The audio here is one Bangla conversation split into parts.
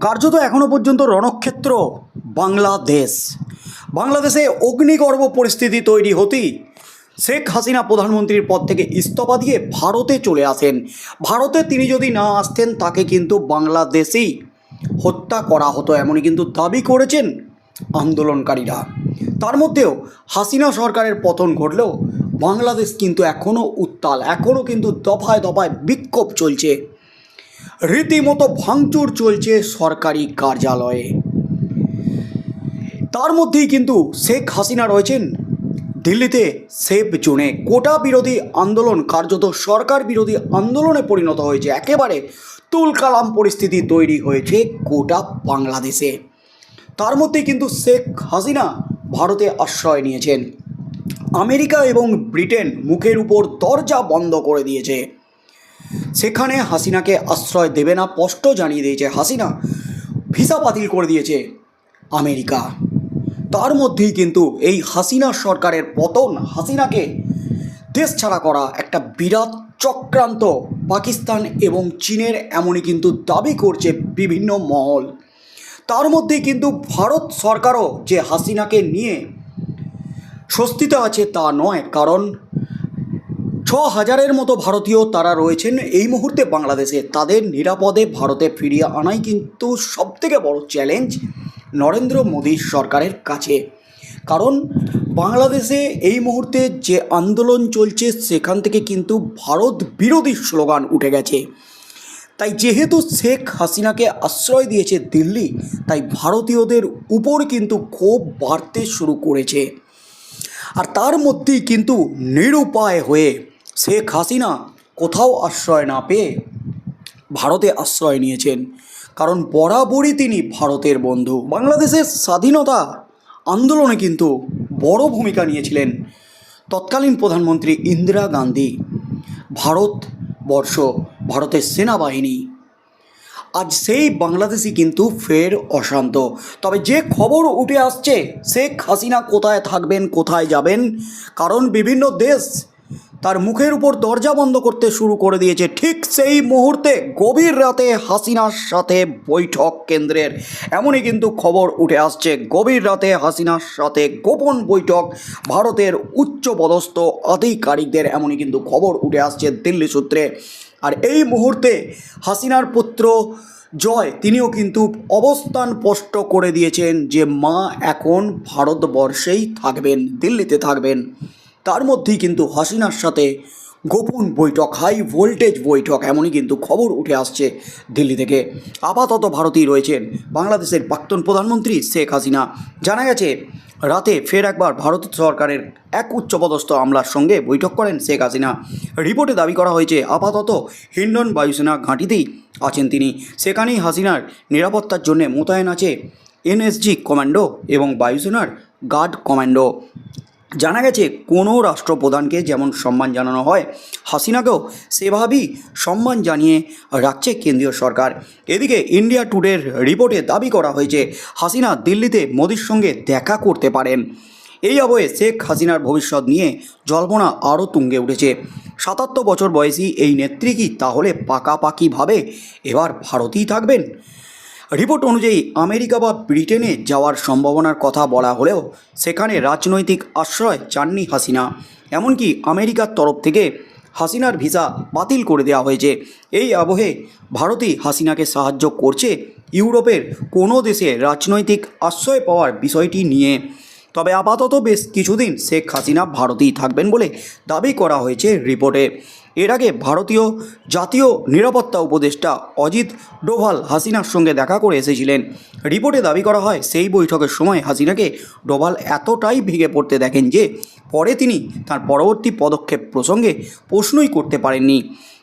কার্যত এখনও পর্যন্ত রণক্ষেত্র বাংলাদেশ। বাংলাদেশে অগ্নিগর্ভ পরিস্থিতি তৈরি হতেই শেখ হাসিনা প্রধানমন্ত্রীর পদ থেকে ইস্তফা দিয়ে ভারতে চলে আসেন। ভারতে তিনি যদি না আসতেন, তাকে কিন্তু বাংলাদেশেই হত্যা করা হতো এমনই কিন্তু দাবি করেছেন আন্দোলনকারীরা। তার মধ্যেও হাসিনা সরকারের পতন ঘটলেও বাংলাদেশ কিন্তু এখনও উত্তাল এখনও কিন্তু দফায় দফায় বিক্ষোভ চলছে। রীতিমতো ভাঙচুর চলছে সরকারি কার্যালয়ে। তার মধ্যেই কিন্তু শেখ হাসিনা রয়েছেন দিল্লিতে সেফ জোনে। কোটা বিরোধী আন্দোলন কার্যত সরকার বিরোধী আন্দোলনে পরিণত হয়েছে। একেবারে তুলকালাম পরিস্থিতি তৈরি হয়েছে গোটা বাংলাদেশে। তার মধ্যেই কিন্তু শেখ হাসিনা ভারতে আশ্রয় নিয়েছেন। আমেরিকা এবং ব্রিটেন মুখের উপর দরজা বন্ধ করে দিয়েছে। সেখানে হাসিনাকে আশ্রয় দেবে না, স্পষ্ট জানিয়ে দিয়েছে হাসিনা। ভিসা বাতিল করে দিয়েছে আমেরিকা। তার মধ্যেই কিন্তু এই হাসিনা সরকারের পতন, হাসিনাকে দেশ ছাড়া করা একটা বিরাট চক্রান্ত। পাকিস্তান এবং চীনের এমনই কিন্তু দাবি করছে বিভিন্ন মহল। তার মধ্যেই কিন্তু ভারত সরকারও যে হাসিনাকে নিয়ে স্বস্তিতে আছে তা নয়, কারণ ছ হাজারের মতো ভারতীয় তারা রয়েছেন এই মুহূর্তে বাংলাদেশে। তাদের নিরাপদে ভারতে ফিরিয়ে আনাই কিন্তু সবথেকে বড় চ্যালেঞ্জ নরেন্দ্র মোদী সরকারের কাছে। কারণ বাংলাদেশে এই মুহূর্তে যে আন্দোলন চলছে, সেখান থেকে কিন্তু ভারত বিরোধী স্লোগান উঠে গেছে। তাই যেহেতু শেখ হাসিনাকে আশ্রয় দিয়েছে দিল্লি, তাই ভারতীয়দের উপর কিন্তু ক্ষোভ বাড়তে শুরু করেছে। আর তার মধ্যেই কিন্তু নিরুপায় হয়ে শেখ হাসিনা কোথাও আশ্রয় না পেয়ে ভারতে আশ্রয় নিয়েছেন। কারণ বরাবরই তিনি ভারতের বন্ধু। বাংলাদেশের স্বাধীনতা আন্দোলনে কিন্তু বড় ভূমিকা নিয়েছিলেন তৎকালীন প্রধানমন্ত্রী ইন্দিরা গান্ধী। ভারতবর্ষ ভারতের সেনাবাহিনী। আজ সেই বাংলাদেশি কিন্তু ফের অশান্ত। তবে যে খবর উঠে আসছে, শেখ হাসিনা কোথায় থাকবেন, কোথায় যাবেন, কারণ বিভিন্ন দেশ তার মুখের উপর দরজা বন্ধ করতে শুরু করে দিয়েছে। ঠিক সেই মুহূর্তে গভীর রাতে হাসিনার সাথে বৈঠক কেন্দ্রের। এমনই কিন্তু খবর উঠে আসছে। গভীর রাতে হাসিনার সাথে গোপন বৈঠক ভারতের উচ্চ পদস্থ আধিকারিকদের। এমনই কিন্তু খবর উঠে আসছে দিল্লি সূত্রে। আর এই মুহূর্তে হাসিনার পুত্র জয়, তিনিও কিন্তু অবস্থান স্পষ্ট করে দিয়েছেন যে মা এখন ভারতবর্ষেই থাকবেন, দিল্লিতে থাকবেন। তার মধ্যেই কিন্তু হাসিনার সাথে গোপন বৈঠক হাই ভোল্টেজ বৈঠক এমনই কিন্তু খবর উঠে আসছে দিল্লি থেকে। আপাতত ভারতেই রয়েছেন বাংলাদেশের প্রাক্তন প্রধানমন্ত্রী শেখ হাসিনা। জানা গেছে, রাতে ফের একবার ভারত সরকারের এক উচ্চপদস্থ আমলার সঙ্গে বৈঠক করেন শেখ হাসিনা। রিপোর্টে দাবি করা হয়েছে, আপাতত হিন্ডন বায়ুসেনা ঘাঁটিতেই আছেন তিনি। সেখানেই হাসিনার নিরাপত্তার জন্য মোতায়েন আছে এনএসজি কমান্ডো এবং বায়ুসেনার গার্ড কমান্ডো। জানা গেছে, কোনো রাষ্ট্রপ্রধানকে যেমন সম্মান জানানো হয়, হাসিনাকেও সেভাবেই সম্মান জানিয়ে রাখছে কেন্দ্রীয় সরকার। এদিকে ইন্ডিয়া টুডের রিপোর্টে দাবি করা হয়েছে, হাসিনা দিল্লিতে মোদির সঙ্গে দেখা করতে পারেন। এই অবয়ে শেখ হাসিনার ভবিষ্যৎ নিয়ে জল্পনা আরও তুঙ্গে উঠেছে। সাতাত্তর বছর বয়সী এই নেত্রী কি তাহলে পাকাপাকিভাবে এবার ভারতেই থাকবেন? রিপোর্ট অনুযায়ী আমেরিকা বা ব্রিটেনে যাওয়ার সম্ভাবনার কথা বলা হলেও সেখানে রাজনৈতিক আশ্রয় চাননি হাসিনা। এমনকি আমেরিকার তরফ থেকে হাসিনার ভিসা বাতিল করে দেওয়া হয়েছে। এই আবহে ভারতই হাসিনাকে সাহায্য করছে ইউরোপের কোনো দেশে রাজনৈতিক আশ্রয় পাওয়ার বিষয়টি নিয়ে। তবে আপাতত বেশ কিছুদিন শেখ হাসিনা ভারতেই থাকবেন বলে দাবি করা হয়েছে রিপোর্টে। এর আগে ভারতীয় জাতীয় নিরাপত্তা উপদেষ্টা অজিত ডোভাল হাসিনার সঙ্গে দেখা করে এসেছিলেন। রিপোর্টে দাবি করা হয়, সেই বৈঠকের সময় হাসিনাকে ডোভাল এতটাই ভেঙে পড়তে দেখেন যে, পরে তিনি তার পরবর্তী পদক্ষেপ প্রসঙ্গে প্রশ্নই করতে পারেননি।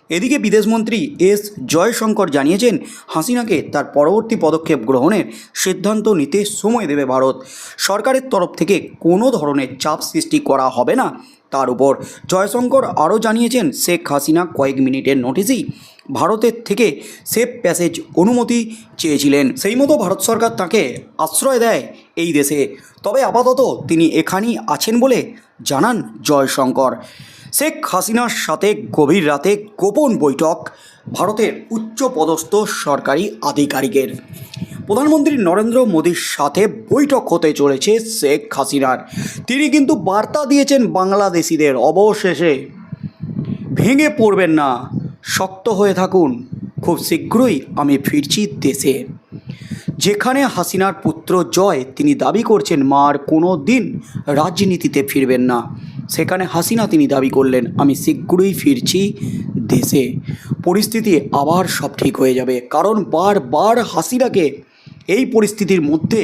এদিকে বিদেশমন্ত্রী এস জয়শঙ্কর জানিয়েছেন, হাসিনাকে তার পরবর্তী পদক্ষেপ গ্রহণের সিদ্ধান্ত নিতে সময় দেবে ভারত। সরকারের তরফ থেকে কোনো ধরনের চাপ সৃষ্টি করা হবে না তার উপর। জয়শঙ্কর আরও জানিয়েছেন, শেখ হাসিনা কয়েক মিনিটের নোটিশেই ভারতের থেকে সেফ প্যাসেজ অনুমতি চেয়েছিলেন। সেই মতো ভারত সরকার তাকে আশ্রয় দেয় এই দেশে। তবে আপাতত তিনি এখানেই আছেন বলে জানান জয়শঙ্কর। শেখ হাসিনার সাথে গভীর রাতে গোপন বৈঠক ভারতের উচ্চ পদস্থ সরকারি আধিকারিকের। প্রধানমন্ত্রী নরেন্দ্র মোদীর সাথে বৈঠক হতে চলেছে শেখ হাসিনার। তিনি কিন্তু বার্তা দিয়েছেন বাংলাদেশিদের, অবশেষে। ভেঙে পড়বেন না। শক্ত হয়ে থাকুন। খুব শীঘ্রই আমি ফিরছি দেশে। যেখানে হাসিনার পুত্র জয়, তিনি দাবি করছেন মার কোনো দিন রাজনীতিতে ফিরবেন না। সেখানে হাসিনা তিনি দাবি করলেন, আমি শীঘ্রই ফিরছি দেশে। পরিস্থিতি আবার সব ঠিক হয়ে যাবে। কারণ বারবার হাসিনাকে এই পরিস্থিতির মধ্যে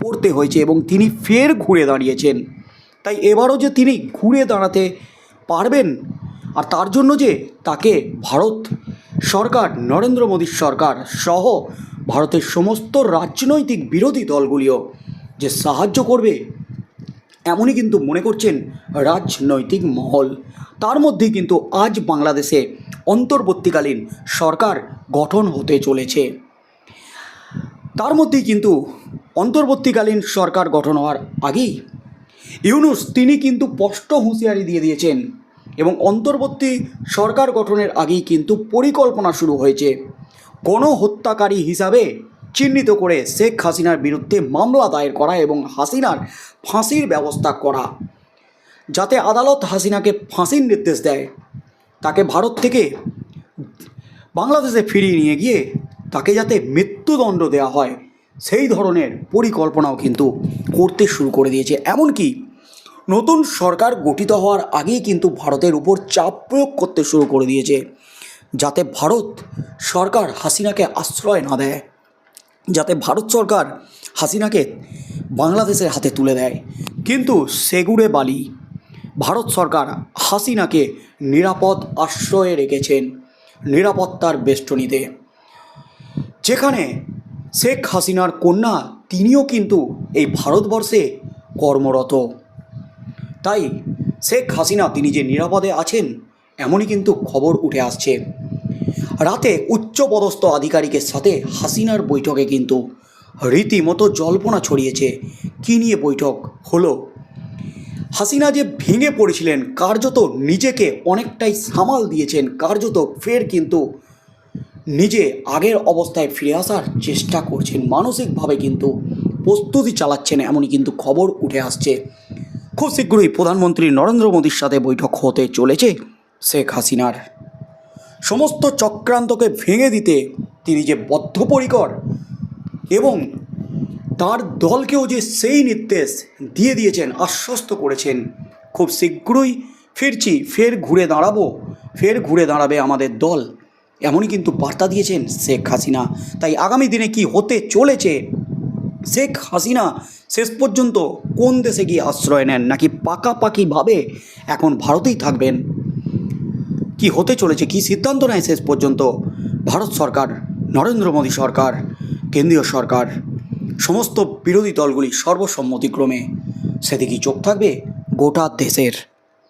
পড়তে হয়েছে এবং তিনি ফের ঘুরে দাঁড়িয়েছেন। তাই এবারও যে তিনি ঘুরে দাঁড়াতে পারবেন আর তার জন্য যে তাকে ভারত সরকার, নরেন্দ্র মোদীর সরকার সহ ভারতের সমস্ত রাজনৈতিক বিরোধী দলগুলিও যে সাহায্য করবে, এমনই কিন্তু মনে করছেন রাজনৈতিক মহল। তার মধ্যেই কিন্তু আজ বাংলাদেশে অন্তর্বর্তীকালীন সরকার গঠন হতে চলেছে। তার মধ্যেই কিন্তু অন্তর্বর্তীকালীন সরকার গঠন হওয়ার আগেই ইউনুস তিনি কিন্তু স্পষ্ট হুঁশিয়ারি দিয়ে দিয়েছেন এবং অন্তর্বর্তী সরকার গঠনের আগেই কিন্তু পরিকল্পনা শুরু হয়েছে। গণহত্যাকারী হিসাবে চিহ্নিত করে শেখ হাসিনার বিরুদ্ধে মামলা দায়ের করা এবং হাসিনার ফাঁসির ব্যবস্থা করা, যাতে আদালত হাসিনাকে ফাঁসির নির্দেশ দেয়, তাকে ভারত থেকে বাংলাদেশে ফিরিয়ে নিয়ে গিয়ে তাকে যাতে মৃত্যুদণ্ড দেওয়া হয়, সেই ধরনের পরিকল্পনাও কিন্তু করতে শুরু করে দিয়েছে। এমনকি নতুন সরকার গঠিত হওয়ার আগেই কিন্তু ভারতের উপর চাপ প্রয়োগ করতে শুরু করে দিয়েছে, যাতে ভারত সরকার হাসিনাকে আশ্রয় না দেয়, যাতে ভারত সরকার হাসিনাকে বাংলাদেশের হাতে তুলে দেয়। কিন্তু সেগুড়ে বালি, ভারত সরকার হাসিনাকে নিরাপদ আশ্রয়ে রেখেছেন, নিরাপত্তার বেষ্টনীতে। যেখানে শেখ হাসিনার কন্যা তিনিও কিন্তু এই ভারতবর্ষে কর্মরত। তাই শেখ হাসিনা তিনি যে নিরাপদে আছেন, এমনই কিন্তু খবর উঠে আসছে। রাতে উচ্চপদস্থ আধিকারিকের সাথে হাসিনার বৈঠকে কিন্তু রীতিমতো জল্পনা ছড়িয়েছে। কী নিয়ে বৈঠক হলো? হাসিনা যে ভেঙে পড়েছিলেন, কার্যত নিজেকে অনেকটাই সামাল দিয়েছেন, কার্যত ফের কিন্তু নিজে আগের অবস্থায় ফিরে আসার চেষ্টা করছেন। মানসিকভাবে কিন্তু প্রস্তুতি চালাচ্ছেন এমনই কিন্তু খবর উঠে আসছে। খুব শীঘ্রই প্রধানমন্ত্রী নরেন্দ্র মোদীর সাথে বৈঠক হতে চলেছে শেখ হাসিনার। সমস্ত চক্রান্তকে ভেঙে দিতে তিনি যে বদ্ধপরিকর এবং তার দলকেও যে সেই নির্দেশ দিয়ে দিয়েছেন, আশ্বস্ত করেছেন, খুব শীঘ্রই ফিরছি, ফের ঘুরে দাঁড়াবো, ফের ঘুরে দাঁড়াবে আমাদের দল। এমনই কিন্তু বার্তা দিয়েছেন শেখ হাসিনা। তাই আগামী দিনে কি হতে চলেছে? শেখ হাসিনা শেষ পর্যন্ত কোন দেশে গিয়ে আশ্রয় নেন? নাকি পাকাপাকিভাবে এখন ভারতেই থাকবেন? কি হতে চলেছে? কি সিদ্ধান্ত নেয় শেষ পর্যন্ত? ভারত সরকার, নরেন্দ্র মোদী সরকার, কেন্দ্রীয় সরকার, সমস্ত বিরোধী দলগুলি সর্বসম্মতিক্রমে সেদিকেই চোখ থাকবে গোটা দেশের।